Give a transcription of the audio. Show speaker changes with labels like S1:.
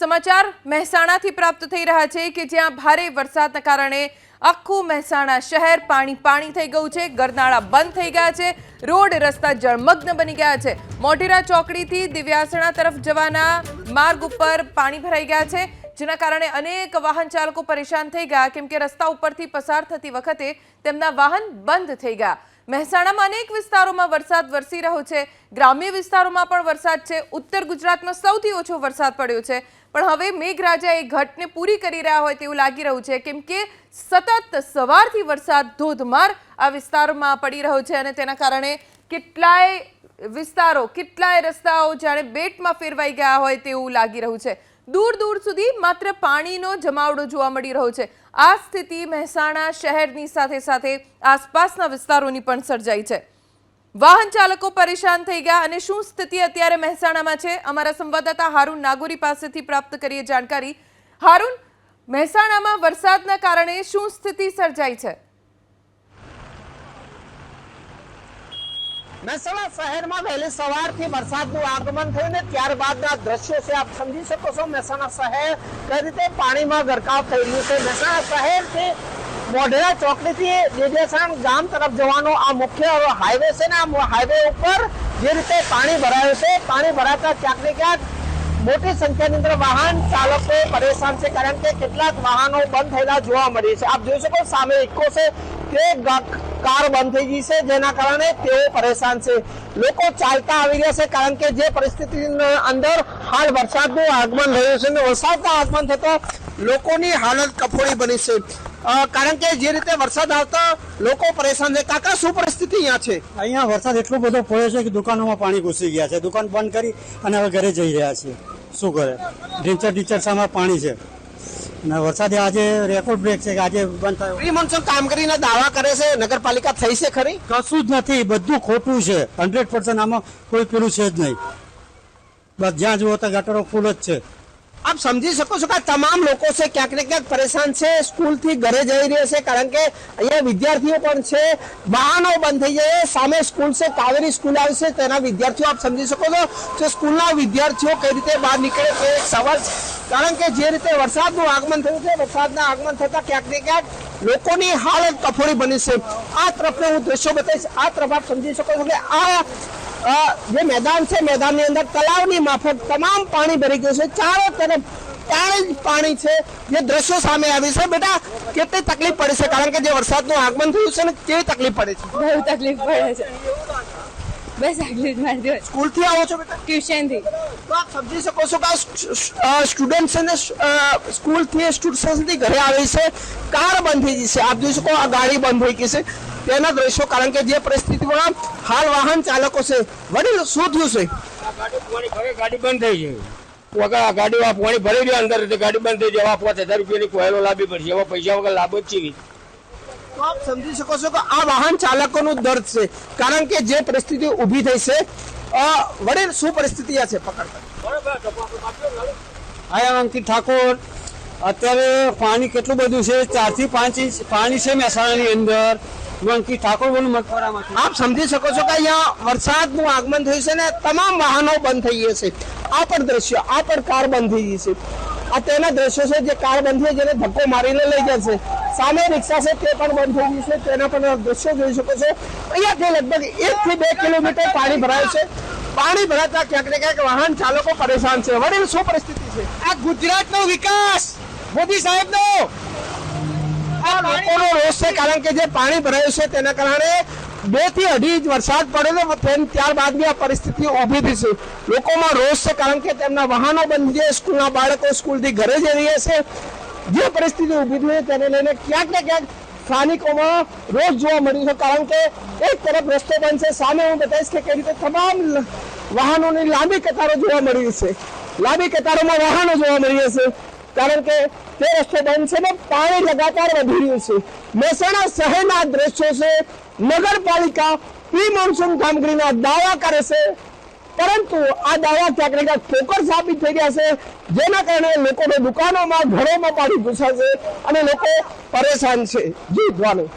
S1: સમાચાર મહેસાણાથી પ્રાપ્ત થઈ રહ્યા છે કે જ્યાં ભારે વરસાદના કારણે આખું મહેસાણા શહેર પાણી પાણી થઈ ગયું છે, ગરનાળા બંધ થઈ ગયા છે, રોડ રસ્તા જળમગ્ન બની ગયા છે. મોઢેરા ચોકડીથી દિવ્યાસણા તરફ જવાના માર્ગ ઉપર પાણી ભરાઈ ગયા છે, જેના કારણે અનેક વાહન ચાલકો પરેશાન થઈ ગયા. કેમ કે રસ્તા ઉપરથી પસાર થતી વખતે તેમના વાહન બંધ થઈ ગયા. મહેસાણામાં અનેક વિસ્તારોમાં વરસાદ વરસી રહ્યો છે. ગ્રામ્ય વિસ્તારોમાં પણ વરસાદ છે. ઉત્તર ગુજરાતમાં સૌથી ઓછો વરસાદ પડ્યો છે. પણ હવે મેઘરાજા એ ઘટને પૂરી કરી રહ્યા હોય તેવું લાગી રહ્યું છે. કેમ કે સતત સવારથી વરસાદ ધોધમાર આ વિસ્તારોમાં પડી રહ્યો છે અને તેના કારણે કેટલાય વિસ્તારો, કેટલાય રસ્તાઓ જાણે બેટમાં ફેરવાઈ ગયા હોય તેવું લાગી રહ્યું છે. દૂર દૂર સુધી માત્ર પાણીનો જમાવડો જોવા મળી રહ્યો છે. આ સ્થિતિ મહેસાણા શહેરની સાથે સાથે આસપાસના વિસ્તારોની પણ સર્જાઈ છે. વાહન ચાલકો પરેશાન થઈ ગયા અને શું સ્થિતિ અત્યારે મહેસાણામાં છે? અમારા સંવાદદાતા હારૂન નાગોરી પાસેથી પ્રાપ્ત કરીએ જાણકારી. હારૂન, મહેસાણામાં વરસાદના કારણે શું સ્થિતિ સર્જાઈ છે?
S2: મહેસાણા શહેરમાં વહેલી સવારથી વરસાદનું આગમન થયું ને ત્યારબાદના દ્રશ્યો છે, આપ સમજી શકો છો મહેસાણા શહેર કઈ રીતે પાણીમાં ગરકાવ થઈ રહ્યું છે. મહેસાણા શહેરથી મોઢેરા ચોકડીથી દેદેસાણ ગામ તરફ જવાનો આ મુખ્ય હાઈવે છે ને, આ હાઈવે ઉપર જે રીતે પાણી ભરાયું છે, પાણી ભરાતા ક્યાંક ને ક્યાંક મોટી સંખ્યાની અંદર વાહન ચાલકો પરેશાન છે, કારણ કે કેટલાક વાહનો બંધ થયેલા જોવા મળે છે. આપ જોઈ શકો સામે ઇકો છે ગ- કાર બંધ થઈ ગઈ છે, જેના કારણે તેઓ પરેશાન છે. લોકો ચાલતા આવી રહ્યા છે, કારણ કે જે પરિસ્થિતિની અંદર હાલ વરસાદનું આગમન રહ્યું છે અને વરસાદના આગમન થતા લોકોની હાલત કફોડી બની છે. કારણ કે જે રીતે વરસાદ આવતા લોકો પરેશાન છે. કાકા, શું પરિસ્થિતિ અહીંયા છે?
S3: અહીંયા વરસાદ એટલો બધો પડ્યો છે કે દુકાનોમાં પાણી ઘૂસી ગયા છે. દુકાન બંધ કરી અને હવે ઘરે જઈ રહ્યા છીએ. શું કરે? ઢીંચર ઢીંચર સામે પાણી છે. અને વરસાદે આજે રેકોર્ડ બ્રેક છે કે આજે બંધ થયો.
S2: મોન્સૂન કામગીરીના દાવા કરે છે નગરપાલિકા થઈ છે ખરી?
S3: કશું જ નથી બધું ખોટું છે. હંડ્રેડ પર્સન્ટ આમાં કોઈ પેલું છે જ નહીં. બસ જ્યાં જુઓ તો ગટરો ફૂલ જ છે.
S2: આપ સમજી શકો છો કે તમામ લોકો છે ક્યાંક ને ક્યાંક પરેશાન છે સ્કૂલથી ઘરે જઈ રહ્યા છે કારણ કે અહીંયા વિદ્યાર્થીઓ પણ છે વાહનો બંધ થઈ જાય સામે સ્કૂલ છે કાવેરી સ્કૂલ આવશે તેના વિદ્યાર્થીઓ આપ સમજી શકો છો કે સ્કૂલના વિદ્યાર્થીઓ કઈ રીતે બહાર નીકળે તે એક સવાલ કારણ કે જે રીતે વરસાદનું આગમન થયું છે, વરસાદના આગમન થતા ક્યાંક ને ક્યાંક લોકોની હાલત કફોડી બની છે. આ તરફને હું દ્રશ્યો બતાવીશ. આ તરફ આપ સમજી શકો છો કે આ જે મેદાન છે, મેદાનની અંદર તલાવની માફક તમામ પાણી ભરી ગયું છે. ચારો તરફ ત્યારે જ પાણી છે. જે દ્રશ્યો સામે આવી છે. બેટા, કેટલી તકલીફ પડે છે? કારણ કે જે વરસાદનું આગમન થયું છે ને, કેવી તકલીફ પડે છે?
S4: બહુ તકલીફ પડે છે. બસ આટલું જ મારી જોડે
S2: સ્કૂલથી આવો છો બેટા?
S4: ટ્યુશનથી.
S2: તો આપ સમજી શકો છો કે સ્ટુડન્ટ છે ને સ્કૂલથી સ્ટુડન્ટથી ઘરે આવી છે કાર બંધ થઈ ગઈ છે. આપ જોઈ શકો આ ગાડી બંધ થઈ ગઈ છે. તેના દ્રશ્યો કારણ કે જે પરિસ્થિતિમાં હાલ વાહન ચાલકો છે વડીલ શું થયું છે?
S5: ગાડી ગાડી બંધ થઈ ગઈ વગર ગાડીમાં પાણી ભરી દે અંદર ગાડી બંધ થઈ જવા પાંચ હજાર રૂપિયાની કોયલો લાવવી પડશે એવા પૈસા વગર લાભ જ છે
S2: તો આપ સમજી શકો છો કે આ વાહન ચાલકોનું દર્દ છે. કારણ કે જે પરિસ્થિતિ ઊભી થઈ છે અ, વડીલ શું પરિસ્થિતિ આ છે? પકડતા
S3: આયા અંકિત ઠાકોર. અત્યારે પાણી કેટલું બધું છે? ચારથી પાંચ ઇંચ પાણી છે મહેસાણાની અંદર. અંકિત ઠાકોર બોલું મકવાડામાંથી
S2: આપ સમજી શકો છો કે અહીંયા વરસાદનું આગમન થયું છે ને તમામ વાહનો બંધ થઈ ગયા છે. આ પણ દ્રશ્ય આ પણ કાર બંધ થઈ ગઈ છે. આ તેના દ્રશ્યો છે જે કાર બંધ થઈ જેને ધક્કો મારીને લઈ જાય છે. સામે રિક્ષા છે તે પણ બંધ થઈ ગઈ છે. તેના પણ દ્રશ્યો જોઈ શકો છો. અહીંયાથી લગભગ એક થી બે કિલોમીટર પાણી ભરાયું છે. પાણી ભરાતા ક્યાંક ને ક્યાંક વાહન ચાલકો પરેશાન છે. વડીલ શું પરિસ્થિતિ છે?
S5: આ ગુજરાતનો વિકાસ! મોદી સાહેબનો!
S2: આ લોકોનો રોષ છે કારણ કે જે પાણી ભરાયું છે તેના કારણે બેથી અઢી ઇંચ વરસાદ પડેલો તેમ ત્યારબાદની આ પરિસ્થિતિ ઊભી થઈ છે. લોકોમાં રોષ છે, કારણ કે તેમના વાહનો બંધ છે, સ્કૂલના બાળકો સ્કૂલથી ઘરે જઈ રહ્યા છે. જે પરિસ્થિતિ ઊભી થઈ તેને લઈને ક્યાંક ને ક્યાંક સ્થાનિકોમાં રોષ જોવા મળ્યું છે, કારણ કે એક તરફ રસ્તો બંધ છે. સામે હું બતાવીશ કે કઈ રીતે તમામ વાહનોની લાંબી કતારો જોવા મળી છે. લાંબી કતારોમાં વાહનો જોવા મળી છે, કારણ કે તે રસ્તો બંધ છે ને, પાણી લગાતાર વધી રહ્યું છે. મહેસાણા શહેરના દ્રશ્યો છે, નગરપાલિકા પ્રી મોન્સૂન કામગીરીના દાવા કરે છે. પરંતુ આ દાવા ક્યાંક ને ક્યાંક ઠોકર સાબિત થઈ ગયા છે, જેના કારણે લોકોને દુકાનોમાં, ઘરોમાં પાણી ઘૂસાશે અને લોકો પરેશાન છે. જી દ્વારા